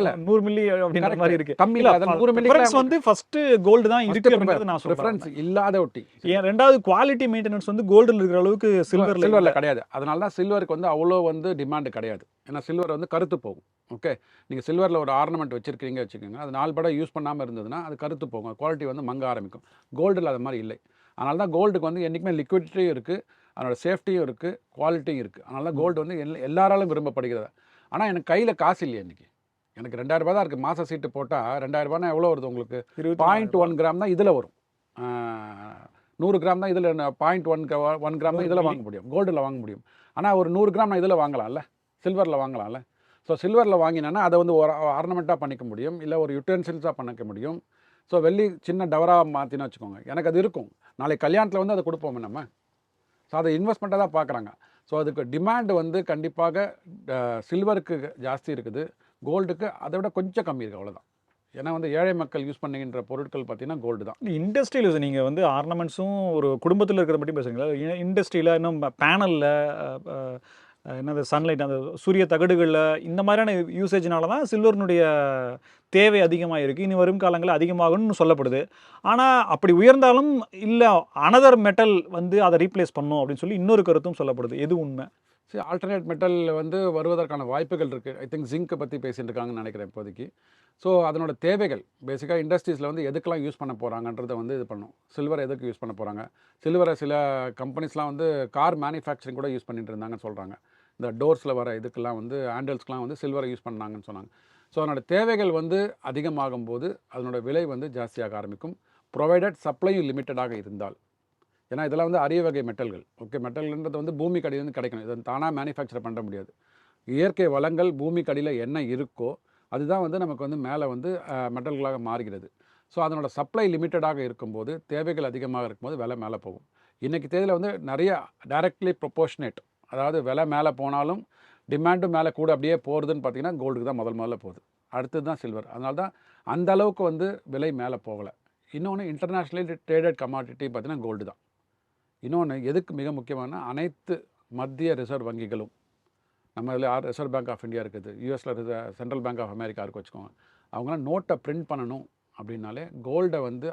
இல்ல. நூறு மில்லி அப்படின்ற. மாதிரி இருக்கு. கம்மி இல்ல நூறு மில்லி வந்து ஃபர்ஸ்ட் கோல்டு தான் இருக்கு அப்படின்றது நான் சொல்றேன். இல்லாத ஒட்டி. ஏன் ரெண்டாவது குவாலிட்டி மெயின்டெனன்ஸ் வந்து கோல்டுல இருக்கிற அளவுக்கு சில்வர்ல சில்வரில் கிடையாது. அதனால தான் சில்வருக்கு வந்து அவ்வளோ வந்து டிமாண்ட் கிடையாது. ஏன்னா சில்வர் வந்து கருத்து போகும். ஓகே நீங்கள் சில்வரில் ஒரு ஆர்னமெண்ட் வச்சிருக்கீங்க வச்சுக்கோங்க. அது நாலு படம் யூஸ் பண்ணாமல் இருந்ததுன்னா அது கருத்து போகும். குவாலிட்டி வந்து மங்க ஆரம்பிக்கும். கோல்டில் அது மாதிரி இல்லை. அதனால தான் கோல்டுக்கு வந்து என்றைக்குமே லிக்விடிட்டியும் இருக்குது அதனோட சேஃப்டியும் இருக்குது குவாலிட்டியும் இருக்குது அதனால தான் கோல்டு வந்து எல்லா- எல்லாராலும் விரும்பப்படுகிறது. ஆனால் எனக்கு கையில் காசு இல்லையா இன்றைக்கி எனக்கு ரெண்டாயிரம் ரூபாய் தான் இருக்குது மாத சீட்டு போட்டால் ரெண்டாயிரம் ரூபாய்னா எவ்வளோ வருது உங்களுக்கு? பாயிண்ட் ஒன் கிராம் தான் இதில் வரும். நூறு கிராம் தான் இதில் பாயிண்ட் ஒன் ஒன் கிராம் தான் இதில் வாங்க முடியும். கோல்டில் வாங்க முடியும். ஆனால் ஒரு நூறு கிராம் நான் இதில் வாங்கலாம்ல? சில்வரில் வாங்கலாம்ல. ஸோ சில்வரில் வாங்கினேன்னா அதை வந்து ஒரு ஆர்னமெண்ட்டாக பண்ணிக்க முடியும். இல்லை ஒரு யூட்டென்சில்ஸாக பண்ணிக்க முடியும். ஸோ வெள்ளி சின்ன டவராக மாற்றினா வச்சுக்கோங்க. எனக்கு அது இருக்கும். நாளைக்கு கல்யாணத்தில் வந்து அதை கொடுப்போமே நம்ம. ஸோ அதை இன்வெஸ்ட்மெண்ட்டாக தான் பார்க்குறாங்க. ஸோ அதுக்கு டிமாண்ட் வந்து கண்டிப்பாக சில்வருக்கு ஜாஸ்தி இருக்குது. கோல்டுக்கு அதை விட கொஞ்சம் கம்மி இருக்குது அவ்வளோதான் ஏன்னா வந்து ஏழை மக்கள் யூஸ் பண்ணுகின்ற பொருட்கள் பார்த்தீங்கன்னா கோல்டு தான். இண்டஸ்ட்ரியில் நீங்கள் வந்து ஆர்னமெண்ட்ஸும் ஒரு குடும்பத்தில் இருக்கிற மட்டும் பேசுகிறீங்களா இண்டஸ்ட்ரியில் இன்னும் பேனலில் என்னது சன்லைட் அந்த சூரிய தகடுகளில் இந்த மாதிரியான யூசேஜினால தான் சில்வரினுடைய தேவை அதிகமாக இருக்குது இனி வரும் காலங்களில் அதிகமாகும்னு சொல்லப்படுது. ஆனால் அப்படி உயர்ந்தாலும் இல்லை அனதர் மெட்டல் வந்து அதை ரீப்ளேஸ் பண்ணும் அப்படின்னு சொல்லி இன்னொரு கருத்தும் சொல்லப்படுது. எது உண்மை? சரி ஆல்டர்னேட் மெட்டல் வந்து வருவதற்கான வாய்ப்புகள் இருக்குது ஐ திங்க் ஜிங்க்கை பற்றி பேசிட்டுருக்காங்கன்னு நினைக்கிறேன் இப்போதைக்கு. ஸோ அதனோட தேவைகள் பேசிக்காக இண்டஸ்ட்ரீஸில் வந்து எதுக்கெல்லாம் யூஸ் பண்ண போகிறாங்கன்றத வந்து இது பண்ணும். சில்வர் எதுக்கு யூஸ் பண்ண போகிறாங்க சில்வரை சில கம்பெனிஸ்லாம் வந்து கார் மேனுஃபேக்சரிங் கூட யூஸ் பண்ணிட்டு இருந்தாங்கன்னு சொல்கிறாங்க இந்த டோர்ஸில் வர இதுக்கெல்லாம் வந்து ஹேண்டில்ஸ்க்கெலாம் வந்து சில்வரை யூஸ் பண்ணாங்கன்னு சொன்னாங்க. ஸோ அதனோட தேவைகள் வந்து அதிகமாகும் போது அதனோட விலை வந்து ஜாஸ்தியாக ஆரம்பிக்கும். ப்ரொவைடட் சப்ளையும் லிமிட்டடாக இருந்தால். ஏன்னா இதெல்லாம் வந்து அரிய வகை மெட்டல்கள் ஓகே மெட்டல்ன்றது வந்து பூமி கடியிலேருந்து கிடைக்கணும். இதை தானாக மேனுஃபேக்சர் பண்ண முடியாது. இயற்கை வளங்கள் பூமி கடியில் என்ன இருக்கோ அதுதான் வந்து நமக்கு வந்து மேலே வந்து மெட்டல்களாக மாறுகிறது. ஸோ அதனோட சப்ளை லிமிட்டடாக இருக்கும்போது தேவைகள் அதிகமாக இருக்கும்போது விலை மேலே போகும். இன்றைக்கி தேதியில் வந்து நிறைய டைரக்ட்லி ப்ரொபோஷனேட் அதாவது விலை மேலே போனாலும் டிமாண்டும் மேலே கூட அப்படியே போகிறதுன்னு பார்த்தீங்கன்னா கோல்டுக்கு தான் முதல் முதல்ல போகுது. அடுத்தது தான் சில்வர் அதனால தான் அந்த அளவுக்கு வந்து விலை மேலே போகலை. இன்னொன்று இன்டர்நேஷ்னலி ட்ரேடட் கமாடிட்டி பார்த்தீங்கன்னா கோல்டு தான். இன்னொன்று எதுக்கு மிக முக்கியமான அனைத்து மத்திய ரிசர்வ் வங்கிகளும் நம்ம இதில் R reserve bank of India இருக்குது யூஎஸில் சென்ட்ரல் பேங்க் ஆஃப் அமெரிக்கா இருக்கு வச்சுக்கோங்க. அவங்களாம் நோட்டை பிரிண்ட் பண்ணணும் அப்படின்னாலே கோல்டை வந்து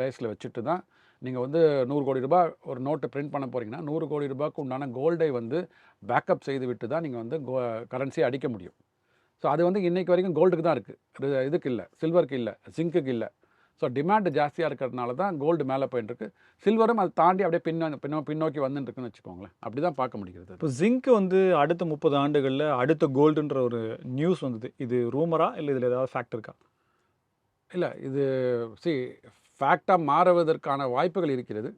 பேஸில் வச்சுட்டு தான் நீங்கள் வந்து நூறு கோடி ரூபாய் ஒரு நோட்டை பிரிண்ட் பண்ண போகிறீங்கன்னா நூறு கோடி ரூபாய்க்கு உண்டான கோல்டை வந்து பேக்கப் செய்து விட்டு தான் நீங்கள் வந்து கோ கரன்சியை அடிக்க முடியும். ஸோ அது வந்து இன்னைக்கு வரைக்கும் கோல்டுக்கு தான் இருக்குது இதுக்கு இல்லை சில்வருக்கு இல்லை ஜிங்க்குக்கு இல்லை. ஸோ டிமாண்டு ஜாஸ்தியாக இருக்கிறதுனால தான் கோல்டு மேலே போயிட்டு இருக்கு. சில்வரும் அதை தாண்டி அப்படியே பின்ன பின்னோ பின்னோக்கி வந்துட்டு இருக்குன்னு வச்சுக்கோங்களேன். அப்படி தான் பார்க்க முடிகிறது இப்போ ஜிங்க் வந்து அடுத்த முப்பது ஆண்டுகளில் அடுத்த கோல்டுன்ற ஒரு நியூஸ் வந்தது. இது ரூமரா இல்லை இதில் ஏதாவது ஃபேக்ட் இருக்கா? இல்லை இது சி ஃபேக்டாக மாறுவதற்கான வாய்ப்புகள் இருக்கிறது.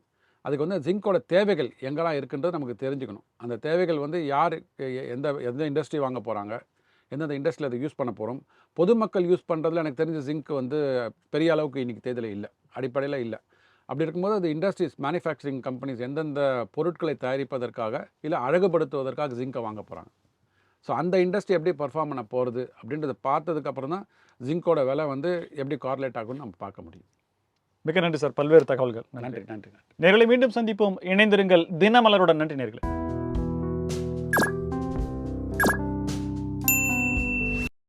அதுக்கு வந்து ஜிங்கோட தேவைகள் எங்கெல்லாம் இருக்குன்றது நமக்கு தெரிஞ்சுக்கணும். அந்த தேவைகள் வந்து யார் எ- எந்த எந்த இண்டஸ்ட்ரி வாங்க போகிறாங்க எந்தெந்த இண்டஸ்ட்ரியில் அதை யூஸ் பண்ண போகிறோம் பொதுமக்கள் யூஸ் பண்ணுறதுல எனக்கு தெரிஞ்ச ஜிங்க் வந்து பெரிய அளவுக்கு இன்றைக்கி தேதியில் இல்லை அடிப்படையில் இல்லை. அப்படி இருக்கும்போது அது இண்டஸ்ட்ரீஸ் மேனுஃபேக்சரிங் கம்பெனிஸ் எந்தெந்த பொருட்களை தயாரிப்பதற்காக இல்லை அழகுபடுத்துவதற்காக ஜிங்கை வாங்க போகிறாங்க ஸோ அந்த இண்டஸ்ட்ரி எப்படி பர்ஃபார்ம் பண்ண போகிறது அப்படின்றத பார்த்ததுக்கப்புறம் தான் ஜிங்கோட விலை வந்து எப்படி கார்லேட் ஆகும்னு நம்ம பார்க்க முடியும். மிக்க நன்றி சார். பல்வேறு தகவல்கள். நன்றி. நன்றி நன்றி நன்றி. நேர்களை மீண்டும் சந்திப்போம். இணைந்திருங்கள். தினமலருடன். நன்றி நேர்களை.